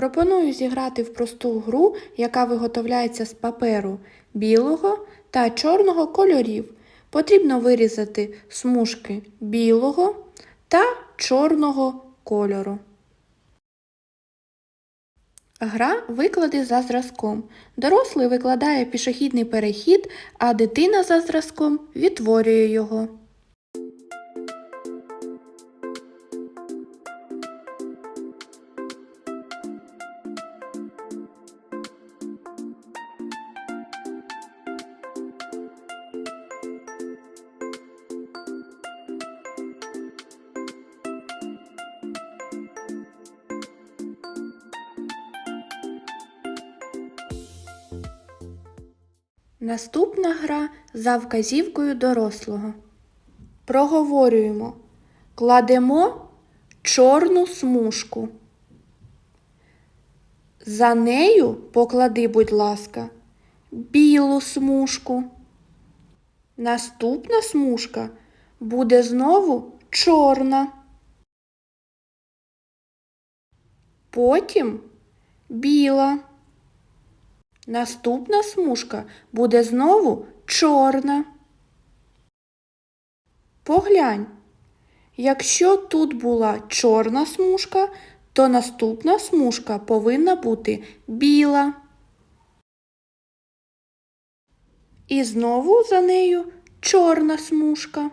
Пропоную зіграти в просту гру, яка виготовляється з паперу білого та чорного кольорів. Потрібно вирізати смужки білого та чорного кольору. Гра виклади за зразком. Дорослий викладає пішохідний перехід, а дитина за зразком відтворює його. Наступна гра за вказівкою дорослого. Проговорюємо. Кладемо чорну смужку. За нею поклади, будь ласка, білу смужку. Наступна смужка буде знову чорна. Потім біла. Наступна смужка буде знову чорна. Поглянь, якщо тут була чорна смужка, то наступна смужка повинна бути біла. І знову за нею чорна смужка.